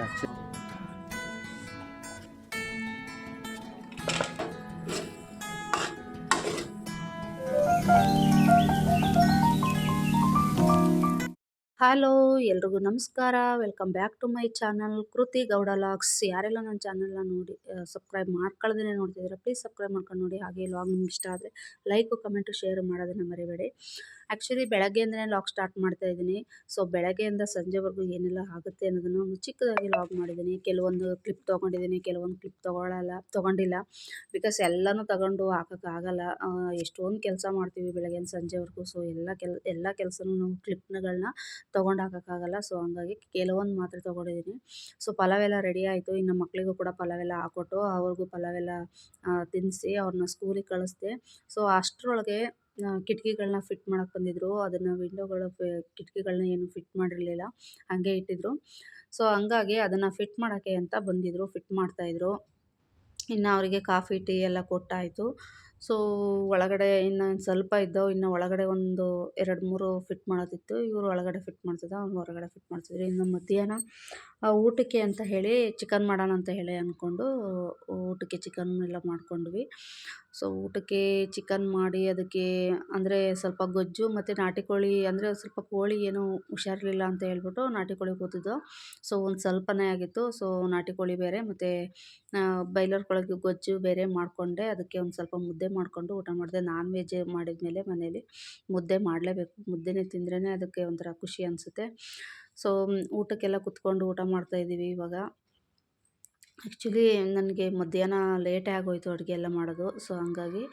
Hello ಎಲ್ರಿಗೂ ನಮಸ್ಕಾರ. Welcome back to my channel Kruthi Gowda logs ಯಾರೆಲ್ಲ ನನ್ನ ಚಾನಲ್ನ ನೋಡಿ ಸಬ್ಸ್ಕ್ರೈಬ್ ಮಾಡ್ಕೊಳ್ಳೋದೇ ನೋಡ್ತಿದ್ದೀರಾ ಪ್ಲೀಸ್ ಸಬ್ಸ್ಕ್ರೈಬ್ ಮಾಡ್ಕೊಂಡು ನೋಡಿ. ಹಾಗೆ ಲಾಗ್ ನಿಮ್ಗೆ ಇಷ್ಟ ಆದರೆ ಲೈಕು ಕಮೆಂಟು ಶೇರ್ ಮಾಡೋದನ್ನು ಮರಿಬೇಡಿ. ಆ್ಯಕ್ಚುಲಿ ಬೆಳಗ್ಗೆಯಿಂದನೇ ಲಾಗ್ ಸ್ಟಾರ್ಟ್ ಮಾಡ್ತಾ ಇದ್ದೀನಿ. ಸೊ ಬೆಳಗ್ಗೆಯಿಂದ ಸಂಜೆವರೆಗೂ ಏನೆಲ್ಲ ಆಗುತ್ತೆ ಅನ್ನೋದನ್ನು ಒಂದು ಚಿಕ್ಕದಾಗಿ ಲಾಗ್ ಮಾಡಿದ್ದೀನಿ. ಕೆಲವೊಂದು ಕ್ಲಿಪ್ ತೊಗೊಂಡಿದ್ದೀನಿ, ಕೆಲವೊಂದು ಕ್ಲಿಪ್ ತೊಗೊಳ್ಳಲ್ಲ ತೊಗೊಂಡಿಲ್ಲ. ಬಿಕಾಸ್ ಎಲ್ಲನೂ ತಗೊಂಡು ಹಾಕೋಕ್ಕಾಗಲ್ಲ ಎಷ್ಟೊಂದು ಕೆಲಸ ಮಾಡ್ತೀವಿ ಬೆಳಗ್ಗೆಯಿಂದ ಸಂಜೆವರೆಗೂ. ಸೊ ಎಲ್ಲ ಕೆಲ, ಎಲ್ಲ ಕೆಲಸನೂ ನಾವು ಕ್ಲಿಪ್ಗಳನ್ನ ತೊಗೊಂಡು ಹಾಕೋಕ್ಕಾಗಲ್ಲ ಸೊ ಹಂಗಾಗಿ ಕೆಲವೊಂದು ಮಾತ್ರ ತೊಗೊಂಡಿದ್ದೀನಿ. ಸೊ ಪಲಾವೆಲ್ಲ ರೆಡಿ ಆಯಿತು. ಇನ್ನು ಮಕ್ಕಳಿಗೂ ಕೂಡ ಪಲಾವೆಲ್ಲ ಹಾಕೊಟ್ಟು ಅವ್ರಿಗೂ ಪಲಾವೆಲ್ಲ ತಿನ್ನಿಸಿ ಅವ್ರನ್ನ ಸ್ಕೂಲಿಗೆ ಕಳಿಸ್ದೆ. ಸೊ ಅಷ್ಟರೊಳಗೆ ಕಿಟಕಿಗಳನ್ನ ಫಿಟ್ ಮಾಡಕ್ಕೆ ಬಂದಿದ್ದರು ಅದನ್ನು ವಿಂಡೋಗಳು ಕಿಟಕಿಗಳನ್ನ ಏನು ಫಿಟ್ ಮಾಡಿರಲಿಲ್ಲ. ಹಾಗೆ ಇಟ್ಟಿದ್ದರು ಸೊ, ಹಂಗಾಗಿ ಅದನ್ನು ಫಿಟ್ ಮಾಡೋಕ್ಕೆ ಅಂತ ಬಂದಿದ್ದರು ಫಿಟ್ ಮಾಡ್ತಾಯಿದ್ರು ಇನ್ನು ಅವರಿಗೆ ಕಾಫಿ, ಟೀ ಎಲ್ಲ ಕೊಟ್ಟಾಯಿತು. ಸೊ ಒಳಗಡೆ ಇನ್ನು ಸ್ವಲ್ಪ ಇದ್ದವು, ಇನ್ನು ಒಳಗಡೆ ಒಂದು ಎರಡು ಮೂರು ಫಿಟ್ ಮಾಡೋದಿತ್ತು. ಇವರು ಒಳಗಡೆ ಫಿಟ್ ಮಾಡ್ತಿದ್ದ ಅವ್ನು ಹೊರಗಡೆ ಫಿಟ್ ಮಾಡ್ತಿದ್ರು. ಇನ್ನು ಮಧ್ಯಾಹ್ನ ಊಟಕ್ಕೆ ಅಂತ ಹೇಳಿ ಚಿಕನ್ ಮಾಡೋಣ ಅಂತ ಹೇಳಿ ಅಂದ್ಕೊಂಡು ಊಟಕ್ಕೆ ಚಿಕನ್ ಎಲ್ಲ ಮಾಡ್ಕೊಂಡ್ವಿ. ಸೊ ಊಟಕ್ಕೆ ಚಿಕನ್ ಮಾಡಿ ಅದಕ್ಕೆ ಅಂದರೆ ಸ್ವಲ್ಪ ಗೊಜ್ಜು ಮತ್ತು ನಾಟಿ ಕೋಳಿ ಅಂದರೆ ಸ್ವಲ್ಪ ಕೋಳಿ ಏನೂ ಹುಷಾರಿರಲಿಲ್ಲ ಅಂತ ಹೇಳ್ಬಿಟ್ಟು ನಾಟಿ ಕೋಳಿ ಕೂತಿದ್ದು ಸೊ ಒಂದು ಸ್ವಲ್ಪನೇ ಆಗಿತ್ತು. ಸೊ ನಾಟಿ ಕೋಳಿ ಬೇರೆ ಮತ್ತು ಬೈಲರ್ ಕೊಳಗೆ ಗೊಜ್ಜು ಬೇರೆ ಮಾಡಿಕೊಂಡೆ. ಅದಕ್ಕೆ ಒಂದು ಸ್ವಲ್ಪ ಮುದ್ದೆ ಮಾಡಿಕೊಂಡು ಊಟ ಮಾಡಿದೆ. ನಾನ್ ವೆಜ್ ಮಾಡಿದ್ಮೇಲೆ ಮನೇಲಿ ಮುದ್ದೆ ಮಾಡಲೇಬೇಕು. ಮುದ್ದೆನೇ ತಿಂದ್ರೇ ಅದಕ್ಕೆ ಒಂಥರ ಖುಷಿ ಅನಿಸುತ್ತೆ. ಸೊ ಊಟಕ್ಕೆಲ್ಲ ಕುತ್ಕೊಂಡು ಊಟ ಮಾಡ್ತಾಯಿದ್ದೀವಿ ಇವಾಗ. ಆ್ಯಕ್ಚುಲಿ ನನಗೆ ಮಧ್ಯಾಹ್ನ ಲೇಟೇ ಆಗೋಯಿತು ಅಡುಗೆ ಎಲ್ಲ ಮಾಡೋದು. ಸೊ ಹಂಗಾಗಿ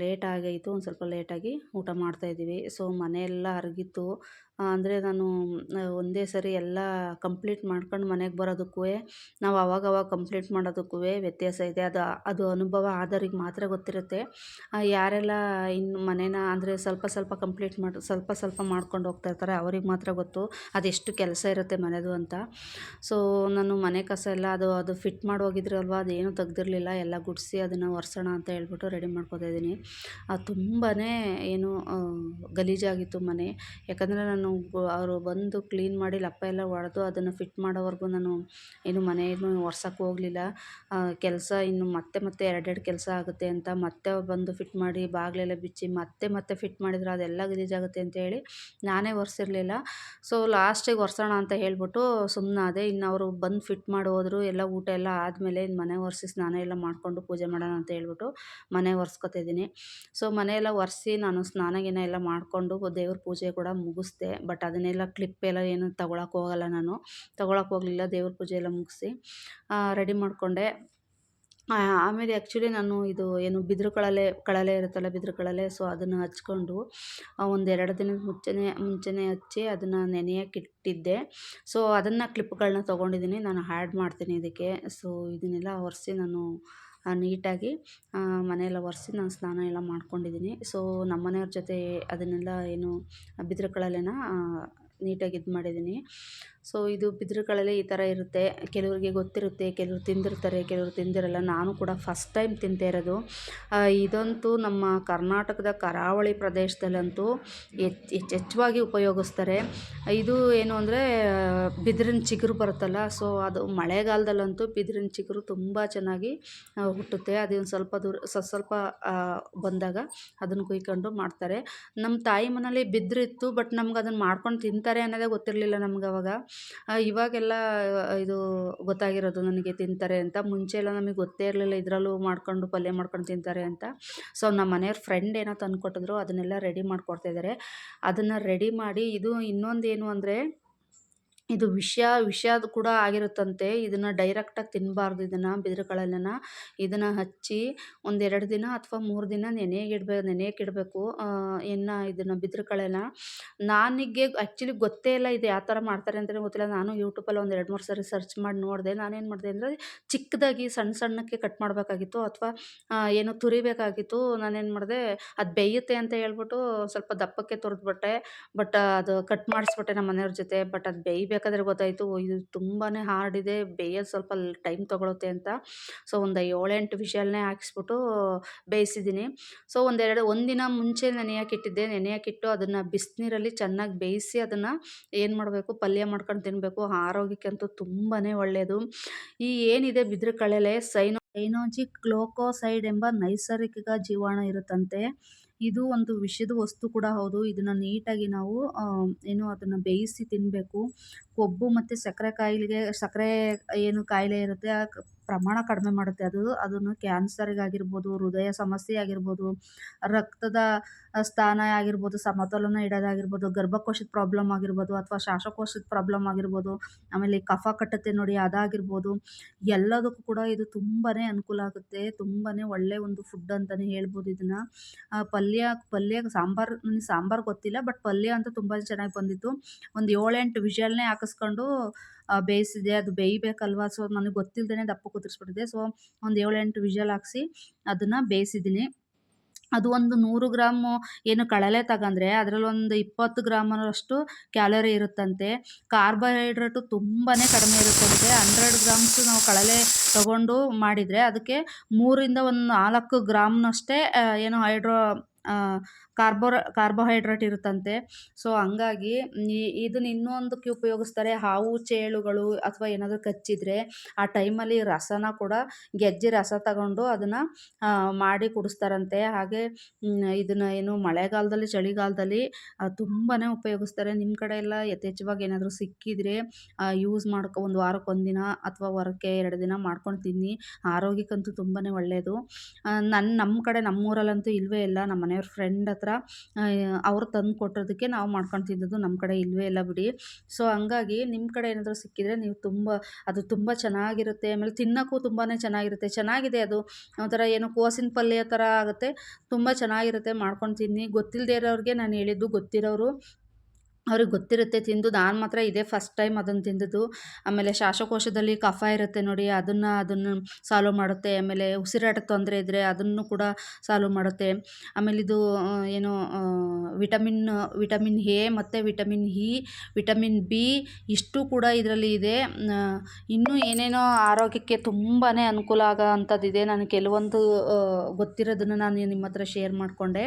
ಲೇಟ್ ಆಗೈತು. ಒಂದು ಸ್ವಲ್ಪ ಲೇಟಾಗಿ ಊಟ ಮಾಡ್ತಾಯಿದ್ದೀವಿ ಸೊ ಮನೆಯೆಲ್ಲ ಹರಗಿತ್ತು ಅಂದರೆ ನಾನು ಒಂದೇ ಸರಿ ಎಲ್ಲ ಕಂಪ್ಲೀಟ್ ಮಾಡ್ಕೊಂಡು ಮನೆಗೆ ಬರೋದಕ್ಕೂ, ನಾವು ಅವಾಗವಾಗ ಕಂಪ್ಲೀಟ್ ಮಾಡೋದಕ್ಕೂ ವ್ಯತ್ಯಾಸ ಇದೆ. ಅದು ಅದು ಅನುಭವ ಆದವ್ರಿಗೆ ಮಾತ್ರ ಗೊತ್ತಿರುತ್ತೆ. ಯಾರೆಲ್ಲ ಇನ್ನು ಮನೇನ ಅಂದರೆ ಸ್ವಲ್ಪ ಸ್ವಲ್ಪ ಕಂಪ್ಲೀಟ್ ಮಾಡಿ, ಸ್ವಲ್ಪ ಸ್ವಲ್ಪ ಮಾಡ್ಕೊಂಡು ಹೋಗ್ತಾ ಇರ್ತಾರೆ, ಅವ್ರಿಗೆ ಮಾತ್ರ ಗೊತ್ತು ಅದೆಷ್ಟು ಕೆಲಸ ಇರುತ್ತೆ ಮನೆಯದು ಅಂತ. ಸೊ ನಾನು ಮನೆ ಕಸ ಎಲ್ಲ ಅದು ಅದು ಫಿಟ್ ಮಾಡಿ ಹೋಗಿದ್ರಲ್ವ ಅದೇನು ತೆಗ್ದಿರಲಿಲ್ಲ, ಎಲ್ಲ ಗುಡಿಸಿ ಅದನ್ನು ಒರೆಸೋಣ ಅಂತ ಹೇಳ್ಬಿಟ್ಟು ರೆಡಿ ಮಾಡ್ಕೊತಾ ಇದ್ದೀನಿ. ಅದು ತುಂಬಾ ಏನು ಗಲೀಜಾಗಿತ್ತು ಮನೆ. ಯಾಕಂದರೆ ನಾನು ಅವರು ಬಂದು ಕ್ಲೀನ್ ಮಾಡಿ ಲಪ್ಪ ಎಲ್ಲ ಒಡೆದು ಅದನ್ನು ಫಿಟ್ ಮಾಡೋವರೆಗೂ ನಾನು ಏನು ಮನೆಯನ್ನು ಒರ್ಸೋಕ್ಕೆ ಹೋಗಲಿಲ್ಲ. ಕೆಲಸ ಇನ್ನು ಮತ್ತೆ ಮತ್ತೆ ಎರಡೆರಡು ಕೆಲಸ ಆಗುತ್ತೆ ಅಂತ ಮತ್ತೆ ಬಂದು ಫಿಟ್ ಮಾಡಿ ಬಾಗಿಲೆಲ್ಲ ಬಿಚ್ಚಿ ಮತ್ತೆ ಮತ್ತೆ ಫಿಟ್ ಮಾಡಿದ್ರೆ ಅದೆಲ್ಲ ಗಲೀಜಾಗುತ್ತೆ ಅಂತ ಹೇಳಿ ನಾನೇ ಒರೆಸಿರ್ಲಿಲ್ಲ. ಸೊ, ಲಾಸ್ಟಿಗೆ ಒರೆಸೋಣ ಅಂತ ಹೇಳಿಬಿಟ್ಟು ಸುಮ್ಮನಾದೆ ಇನ್ನು ಅವರು ಬಂದು ಫಿಟ್ ಮಾಡಿ ಹೋದರು, ಎಲ್ಲ ಊಟ ಎಲ್ಲ ಆದಮೇಲೆ ಇನ್ನು ಮನೆ ಒರೆಸಿ ಸ್ನಾನ ಎಲ್ಲ ಮಾಡಿಕೊಂಡು ಪೂಜೆ ಮಾಡೋಣ ಅಂತ ಹೇಳ್ಬಿಟ್ಟು ಮನೆ ಒರೆಸ್ಕೊತಿದ್ದೀನಿ. ಸೊ, ಮನೆಯೆಲ್ಲ ಒರೆಸಿ ನಾನು ಸ್ನಾನ ಗಿನ ಎಲ್ಲ ಮಾಡಿಕೊಂಡು ದೇವ್ರ ಪೂಜೆ ಕೂಡ ಮುಗಿಸ್ದೆ. ಬಟ್ ಅದನ್ನೆಲ್ಲ ಕ್ಲಿಪ್ ಎಲ್ಲ ಏನು ತಗೊಳಕ್ಕೆ ಹೋಗಲ್ಲ ನಾನು. ತಗೊಳಕ್ಕೆ ಹೋಗಲಿಲ್ಲ, ದೇವ್ರ ಪೂಜೆ ಎಲ್ಲ ಮುಗಿಸಿ ರೆಡಿ ಮಾಡಿಕೊಂಡೆ. ಆಮೇಲೆ ಆ್ಯಕ್ಚುಲಿ ನಾನು ಇದು ಏನು ಬಿದಿರು ಕಳಲೆ ಕಳಲೆ ಇರುತ್ತಲ್ಲ ಬಿದಿರು ಕಳಲೆ ಸೊ ಅದನ್ನು ಹಚ್ಕೊಂಡು ಒಂದು ಎರಡು ದಿನದ ಮುಂಚೆನೆ ಮುಂಚೆನೆ ಹಚ್ಚಿ ಅದನ್ನು ನೆನೆಯಕ್ಕೆ ಇಟ್ಟಿದ್ದೆ. ಸೊ ಅದನ್ನು ಕ್ಲಿಪ್ಗಳನ್ನ ತೊಗೊಂಡಿದ್ದೀನಿ ನಾನು ಹ್ಯಾಡ್ ಮಾಡ್ತೀನಿ ಇದಕ್ಕೆ. ಸೊ ಇದನ್ನೆಲ್ಲ ಒರೆಸಿ ನಾನು ನೀಟಾಗಿ ಮನೆಯೆಲ್ಲ ಒರೆಸಿ ನಾನು ಸ್ನಾನ ಎಲ್ಲ ಮಾಡ್ಕೊಂಡಿದ್ದೀನಿ. ಸೊ ನಮ್ಮ ಮನೆಯವ್ರ ಜೊತೆ ಅದನ್ನೆಲ್ಲ ಏನು ಬಿದಿರು ಕಳಲೆನ ನೀಟಾಗಿ ಇದು ಮಾಡಿದ್ದೀನಿ ಸೊ ಇದು ಬಿದಿರುಗಳಲ್ಲಿ ಈ ಥರ ಇರುತ್ತೆ. ಕೆಲವರಿಗೆ ಗೊತ್ತಿರುತ್ತೆ, ಕೆಲವರು ತಿಂದಿರ್ತಾರೆ, ಕೆಲವರು ತಿಂದಿರಲ್ಲ. ನಾನು ಕೂಡ ಫಸ್ಟ್ ಟೈಮ್ ತಿಂತಾ ಇರೋದು. ಇದಂತೂ ನಮ್ಮ ಕರ್ನಾಟಕದ ಕರಾವಳಿ ಪ್ರದೇಶದಲ್ಲಂತೂ ಹೆಚ್ಚು ಹೆಚ್ಚೆಚ್ಚವಾಗಿ ಉಪಯೋಗಿಸ್ತಾರೆ. ಇದು ಏನು ಅಂದರೆ, ಬಿದಿರಿನ ಚಿಗುರು ಬರುತ್ತಲ್ಲ ಸೊ ಅದು ಮಳೆಗಾಲದಲ್ಲಂತೂ ಬಿದಿರಿನ ಚಿಗುರು ತುಂಬ ಚೆನ್ನಾಗಿ ಹುಟ್ಟುತ್ತೆ. ಅದೊಂದು ಸ್ವಲ್ಪ ದೂರ ಸ್ವಲ್ಪ ಬಂದಾಗ ಅದನ್ನು ಕುಯ್ಕೊಂಡು ಮಾಡ್ತಾರೆ. ನಮ್ಮ ತಾಯಿ ಮನೇಲಿ ಬಿದ್ದಿರಿತ್ತು ಬಟ್ ನಮ್ಗೆ ಅದನ್ನು ಮಾಡ್ಕೊಂಡು ತಿಂತಾರೆ ಅನ್ನೋದೇ ಗೊತ್ತಿರಲಿಲ್ಲ ನಮ್ಗೆ ಅವಾಗ. ಇವಾಗೆಲ್ಲ ಇದು ಗೊತ್ತಾಗಿರೋದು ನನಗೆ ತಿಂತಾರೆ ಅಂತ. ಮುಂಚೆ ಎಲ್ಲ ನಮಗೆ ಗೊತ್ತೇ ಇರಲಿಲ್ಲ, ಇದರಲ್ಲೂ ಮಾಡ್ಕೊಂಡು ಪಲ್ಯ ಮಾಡ್ಕೊಂಡು ತಿಂತಾರೆ ಅಂತ. ಸೊ ನಮ್ಮ ಮನೆಯವ್ರ ಫ್ರೆಂಡ್ ಏನೋ ತಂದು ಕೊಟ್ಟಿದ್ರು ಅದನ್ನೆಲ್ಲ ರೆಡಿ ಮಾಡ್ಕೊಡ್ತಾಯಿದ್ದಾರೆ ಅದನ್ನು ರೆಡಿ ಮಾಡಿ, ಇದು ಇನ್ನೊಂದೇನು ಅಂದರೆ ಇದು ವಿಷ ವಿಷ ಕೂಡ ಆಗಿರುತ್ತಂತೆ. ಇದನ್ನು ಡೈರೆಕ್ಟಾಗಿ ತಿನ್ನಬಾರ್ದು ಇದನ್ನು ಬಿದಿರುಕಳಲೆನ ಇದನ್ನು ಹಚ್ಚಿ ಒಂದೆರಡು ದಿನ ಅಥವಾ ಮೂರು ದಿನ ನೆನೆಯಾಗಿಡ್ಬೇಕು ನೆನೆಯಕ್ಕೆ ಇಡಬೇಕು. ಇನ್ನು ಇದನ್ನು ಬಿದಿರುಗಳೆಲ್ಲ. ನನಗೆ ಆ್ಯಕ್ಚುಲಿ ಗೊತ್ತೇ ಇಲ್ಲ ಇದು ಯಾವ ಥರ ಮಾಡ್ತಾರೆ ಅಂತಲೇ ಗೊತ್ತಿಲ್ಲ. ನಾನು ಯೂಟ್ಯೂಬಲ್ಲಿ ಒಂದು ಎರಡು ಮೂರು ಸರಿ ಸರ್ಚ್ ಮಾಡಿ ನೋಡಿದೆ. ನಾನೇನು ಮಾಡಿದೆ ಅಂದರೆ ಚಿಕ್ಕದಾಗಿ ಸಣ್ಣ ಸಣ್ಣಕ್ಕೆ ಕಟ್ ಮಾಡಬೇಕಾಗಿತ್ತು ಅಥವಾ ಏನು ತುರಿಬೇಕಾಗಿತ್ತು. ನಾನೇನು ಮಾಡಿದೆ, ಅದು ಬೇಯುತ್ತೆ ಅಂತ ಹೇಳ್ಬಿಟ್ಟು ಸ್ವಲ್ಪ ದಪ್ಪಕ್ಕೆ ತುರಿದ್ಬಿಟ್ಟೆ. ಬಟ್, ಅದು ಕಟ್ ಮಾಡಿಸ್ಬಿಟ್ಟೆ ನಮ್ಮ ಮನೆಯವ್ರ ಜೊತೆ. ಬಟ್ ಅದು ಬೇಯ್ಬೇಕು ಬೇಯ್ಬೇಕಾದ್ರೆ ಗೊತ್ತಾಯಿತು ಇದು ತುಂಬಾ ಹಾರ್ಡ್ ಇದೆ, ಬೇಯೋದು ಸ್ವಲ್ಪ ಟೈಮ್ ತೊಗೊಳುತ್ತೆ ಅಂತ. ಸೊ ಒಂದು ಏಳೆಂಟು ವಿಷಲ್ನೇ ಹಾಕಿಸ್ಬಿಟ್ಟು ಬೇಯಿಸಿದ್ದೀನಿ. ಸೊ ಒಂದೆರಡು, ಒಂದಿನ ಮುಂಚೆ ನೆನೆಯೋಕ್ಕಿಟ್ಟಿದ್ದೆ ನೆನೆಯೋಕ್ಕಿಟ್ಟು ಅದನ್ನು ಬಿಸಿನೀರಲ್ಲಿ ಚೆನ್ನಾಗಿ ಬೇಯಿಸಿ ಅದನ್ನು ಏನು ಮಾಡಬೇಕು, ಪಲ್ಯ ಮಾಡ್ಕೊಂಡು ತಿನ್ನಬೇಕು ಆರೋಗ್ಯಕ್ಕಂತೂ ತುಂಬಾ ಒಳ್ಳೆಯದು ಈ ಏನಿದೆ ಬಿದ್ರ ಕಳೆಲೆ, ಸೈನೋ, ಸೈನೋಜಿಕ್ ಗ್ಲೋಕೋಸೈಡ್ ಎಂಬ ನೈಸರ್ಗಿಕ ಜೀವಾಣು ಇರುತ್ತಂತೆ. ಇದು ಒಂದು ವಿಷದ ವಸ್ತು ಕೂಡ ಹೌದು. ಇದನ್ನ ನೀಟಾಗಿ ನಾವು ಏನು ಅದನ್ನ ಬೇಯಿಸಿ ತಿನ್ನಬೇಕು ಕೊಬ್ಬು ಮತ್ತೆ ಸಕ್ಕರೆ ಕಾಯಿಲೆಗೆ, ಸಕ್ಕರೆ ಏನು ಕಾಯಿಲೆ ಇರುತ್ತೆ, ಆ ಪ್ರಮಾಣ ಕಡಿಮೆ ಮಾಡುತ್ತೆ. ಅದು, ಅದನ್ನು ಕ್ಯಾನ್ಸರಿಗಾಗಿರ್ಬೋದು ಹೃದಯ ಸಮಸ್ಯೆ ಆಗಿರ್ಬೋದು, ರಕ್ತದ ಸ್ಥಾನ ಆಗಿರ್ಬೋದು, ಸಮತೋಲನ ಇಡೋದಾಗಿರ್ಬೋದು, ಗರ್ಭಕೋಶದ ಪ್ರಾಬ್ಲಮ್ ಆಗಿರ್ಬೋದು ಅಥವಾ ಶ್ವಾಸಕೋಶದ ಪ್ರಾಬ್ಲಮ್ ಆಗಿರ್ಬೋದು, ಆಮೇಲೆ ಕಫ ಕಟ್ಟತೆ ನೋಡಿ ಅದಾಗಿರ್ಬೋದು, ಎಲ್ಲದಕ್ಕೂ ಕೂಡ ಇದು ತುಂಬಾ ಅನುಕೂಲ ಆಗುತ್ತೆ. ತುಂಬಾ ಒಳ್ಳೆಯ ಒಂದು ಫುಡ್ ಅಂತಲೇ ಹೇಳ್ಬೋದು ಇದನ್ನು. ಪಲ್ಯ ಪಲ್ಯ ಸಾಂಬಾರು, ನನಗೆ ಸಾಂಬಾರು ಗೊತ್ತಿಲ್ಲ ಬಟ್ ಪಲ್ಯ ಅಂತ ತುಂಬ ಚೆನ್ನಾಗಿ ಬಂದಿತ್ತು. ಒಂದು ಏಳೆಂಟು ವಿಷಲ್ನೇ ಹಾಕಿಸ್ಕೊಂಡು ಬೇಯಿಸಿದೆ, ಅದು ಬೇಯಬೇಕಲ್ವ? ಸೊ ನನಗೆ ಗೊತ್ತಿಲ್ಲದೇ ದಪ್ಪ ಕುದಿಸ್ಬಿಟ್ಟಿದೆ ಸೊ ಒಂದು ಏಳೆಂಟು ವಿಷಲ್ ಹಾಕ್ಸಿ ಅದನ್ನು ಬೇಯಿಸಿದ್ದೀನಿ. ಅದು ಒಂದು ನೂರು ಗ್ರಾಮು ಏನು ಕಳಲೆ ಅದರಲ್ಲಿ ಒಂದು ಇಪ್ಪತ್ತು ಗ್ರಾಮರಷ್ಟು ಕ್ಯಾಲೋರಿ ಇರುತ್ತಂತೆ. ಕಾರ್ಬೋಹೈಡ್ರೇಟು ತುಂಬಾ ಕಡಿಮೆ ಇರುತ್ತಂತೆ. ಹಂಡ್ರೆಡ್ ಗ್ರಾಮ್ಸು ನಾವು ಕಳಲೆ ತಗೊಂಡು ಮಾಡಿದರೆ ಅದಕ್ಕೆ ಮೂರಿಂದ ಒಂದು ನಾಲ್ಕು ಗ್ರಾಮ್ನಷ್ಟೇ ಏನು ಹೈಡ್ರೋ ಕಾರ್ಬೋರ ಕಾರ್ಬೋಹೈಡ್ರೇಟ್ ಇರುತ್ತಂತೆ. ಸೊ ಹಂಗಾಗಿ ಇದನ್ನ ಇನ್ನೊಂದಕ್ಕೆ ಉಪಯೋಗಿಸ್ತಾರೆ. ಹಾವು, ಚೇಳುಗಳು ಅಥವಾ ಏನಾದರೂ ಕಚ್ಚಿದರೆ ಆ ಟೈಮಲ್ಲಿ ರಸನ ಕೂಡ ಗೆಜ್ಜೆ ರಸ ತಗೊಂಡು ಅದನ್ನು ಮಾಡಿ ಕುಡಿಸ್ತಾರಂತೆ. ಹಾಗೆ ಇದನ್ನು ಏನು ಮಳೆಗಾಲದಲ್ಲಿ, ಚಳಿಗಾಲದಲ್ಲಿ ತುಂಬಾ ಉಪಯೋಗಿಸ್ತಾರೆ. ನಿಮ್ಮ ಕಡೆ ಎಲ್ಲ ಯಥೇಚ್ಛವಾಗಿ ಏನಾದರೂ ಸಿಕ್ಕಿದರೆ ಯೂಸ್ ಮಾಡ್ಕೊ, ಒಂದು ವಾರಕ್ಕೆ ಒಂದಿನ ಅಥವಾ ವಾರಕ್ಕೆ ಎರಡು ದಿನ ಮಾಡ್ಕೊಂಡು ತಿನ್ನಿ. ಆರೋಗ್ಯಕ್ಕಂತೂ ತುಂಬಾ ಒಳ್ಳೆಯದು ನನ್ನ ನಮ್ಮ ಕಡೆ ನಮ್ಮೂರಲ್ಲಂತೂ ಇಲ್ಲವೇ ಇಲ್ಲ. ನಮ್ಮ ಮನೆಯವ್ರ ಫ್ರೆಂಡ್ ಹತ್ರ ಅವ್ರು ತಂದು ಕೊಟ್ಟಿರೋದಕ್ಕೆ ನಾವು ಮಾಡ್ಕೊಂಡು ತಿಂದದ್ದು ನಮ್ಮ ಕಡೆ ಇಲ್ಲವೇ ಇಲ್ಲ ಬಿಡಿ. ಸೊ ಹಂಗಾಗಿ ನಿಮ್ಮ ಕಡೆ ಏನಾದರೂ ಸಿಕ್ಕಿದರೆ ನೀವು ತುಂಬ, ಅದು ತುಂಬ ಚೆನ್ನಾಗಿರುತ್ತೆ. ಆಮೇಲೆ ತಿನ್ನೋಕ್ಕೂ ತುಂಬಾ ಚೆನ್ನಾಗಿರುತ್ತೆ. ಚೆನ್ನಾಗಿದೆ ಅದು. ಒಂಥರ ಏನು ಕೋಸಿನ ಪಲ್ಯ ಥರ ಆಗುತ್ತೆ. ತುಂಬ ಚೆನ್ನಾಗಿರುತ್ತೆ ಮಾಡ್ಕೊಂಡು ತಿನ್ನಿ. ಗೊತ್ತಿಲ್ಲದೇ ಇರೋರಿಗೆ ನಾನು ಹೇಳಿದ್ದು ಗೊತ್ತಿರೋರು. ಅವ್ರಿಗೆ ಗೊತ್ತಿರುತ್ತೆ, ತಿಂದು ನಾನು ಮಾತ್ರ ಇದೇ ಫಸ್ಟ್ ಟೈಮ್ ಅದನ್ನು ತಿಂದಿದ್ದು. ಆಮೇಲೆ ಶ್ವಾಸಕೋಶದಲ್ಲಿ ಕಫ ಇರುತ್ತೆ ನೋಡಿ, ಅದನ್ನು ಅದನ್ನು ಸಾಲ್ವ್ ಮಾಡುತ್ತೆ. ಆಮೇಲೆ ಉಸಿರಾಟ ತೊಂದರೆ ಇದ್ದರೆ ಅದನ್ನು ಕೂಡ ಸಾಲ್ವ್ ಮಾಡುತ್ತೆ. ಆಮೇಲೆ ಇದು ಏನು ವಿಟಮಿನ್ ವಿಟಮಿನ್ ಎ ಮತ್ತು ವಿಟಮಿನ್ ಇ ವಿಟಮಿನ್ ಬಿ ಇಷ್ಟು ಕೂಡ ಇದರಲ್ಲಿ ಇದೆ. ಇನ್ನೂ ಏನೇನೋ ಆರೋಗ್ಯಕ್ಕೆ ತುಂಬಾ ಅನುಕೂಲ ಆಗೋ ಅಂಥದ್ದಿದೆ ನಾನು ಕೆಲವೊಂದು ಗೊತ್ತಿರೋದನ್ನು ನಾನು ನಿಮ್ಮ ಹತ್ರ ಶೇರ್ ಮಾಡಿಕೊಂಡೆ.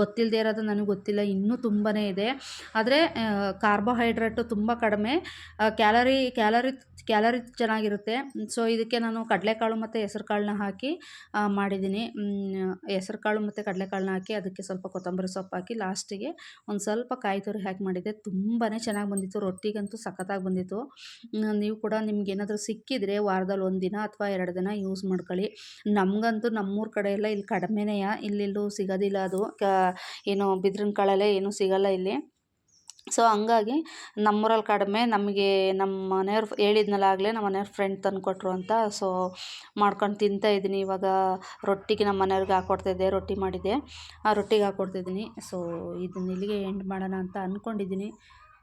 ಗೊತ್ತಿಲ್ಲದೆ ಇರೋದು ನನಗೆ ಗೊತ್ತಿಲ್ಲ, ಇನ್ನೂ ತುಂಬಾ ಇದೆ. ಆದರೆ ಕಾರ್ಬೋಹೈಡ್ರೇಟು ತುಂಬ ಕಡಿಮೆ ಕ್ಯಾಲರಿ ಕ್ಯಾಲರಿ ಕ್ಯಾಲರಿ ಚೆನ್ನಾಗಿರುತ್ತೆ. ಸೊ ಇದಕ್ಕೆ ನಾನು ಕಡಲೆಕಾಳು ಮತ್ತು ಹೆಸ್ರು ಕಾಳನ್ನ ಹಾಕಿ ಮಾಡಿದ್ದೀನಿ. ಹೆಸ್ರು ಕಾಳು ಮತ್ತು ಕಡಲೆಕಾಳನ್ನ ಹಾಕಿ ಅದಕ್ಕೆ ಸ್ವಲ್ಪ ಕೊತ್ತಂಬರಿ ಸೊಪ್ಪು ಹಾಕಿ ಲಾಸ್ಟಿಗೆ ಒಂದು ಸ್ವಲ್ಪ ಕಾಯಿ ತುರಿ ಹಾಕಿ ಮಾಡಿದ್ದೆ. ತುಂಬಾ ಚೆನ್ನಾಗಿ ಬಂದಿತ್ತು. ರೊಟ್ಟಿಗಂತೂ ಸಖತ್ತಾಗಿ ಬಂದಿತ್ತು. ನೀವು ಕೂಡ ನಿಮ್ಗೆ ಏನಾದರೂ ಸಿಕ್ಕಿದರೆ ವಾರದಲ್ಲಿ ಒಂದು ದಿನ ಅಥವಾ ಎರಡು ದಿನ ಯೂಸ್ ಮಾಡ್ಕೊಳ್ಳಿ. ನಮಗಂತೂ ನಮ್ಮೂರ ಕಡೆ ಎಲ್ಲ ಇಲ್ಲಿ ಕಡಿಮೆನೇ ಇಲ್ಲೆಲ್ಲೂ ಸಿಗೋದಿಲ್ಲ ಅದು. ಏನು ಬಿದಿರಿನ ಕಾಳಲ್ಲೇ ಏನೂ ಸಿಗೋಲ್ಲ ಇಲ್ಲಿ. ಸೊ ಹಂಗಾಗಿ ನಮ್ಮೂರಲ್ಲಿ ಕಡಿಮೆ ನಮಗೆ ನಮ್ಮ ಮನೆಯವ್ರು ಹೇಳಿದ್ನಲ್ಲ ಆಗಲೇ ನಮ್ಮ ಮನೆಯವ್ರ ಫ್ರೆಂಡ್ ತಂದು ಕೊಟ್ಟರು ಅಂತ. ಸೊ ಮಾಡ್ಕೊಂಡು ತಿಂತಾಯಿದ್ದೀನಿ ಇವಾಗ ರೊಟ್ಟಿಗೆ ನಮ್ಮ ಮನೆಯವ್ರಿಗೆ ಹಾಕ್ಕೊಡ್ತಾಯಿದ್ದೆ ರೊಟ್ಟಿ ಮಾಡಿದ್ದೆ. ಆ ರೊಟ್ಟಿಗೆ ಹಾಕ್ಕೊಡ್ತಿದ್ದೀನಿ ಸೊ ಇದನ್ನ ಇಲ್ಲಿಗೆ ಎಂಡ್ ಮಾಡೋಣ ಅಂತ ಅಂದ್ಕೊಂಡಿದ್ದೀನಿ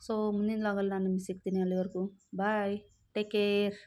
ಸೊ ಮುಂದಿನ ಲಾಗಲ್ಲಿ ನಾನು ನಿಮ್ಗೆ ಸಿಗ್ತೀನಿ ಅಲ್ಲಿವರೆಗೂ. Bye take care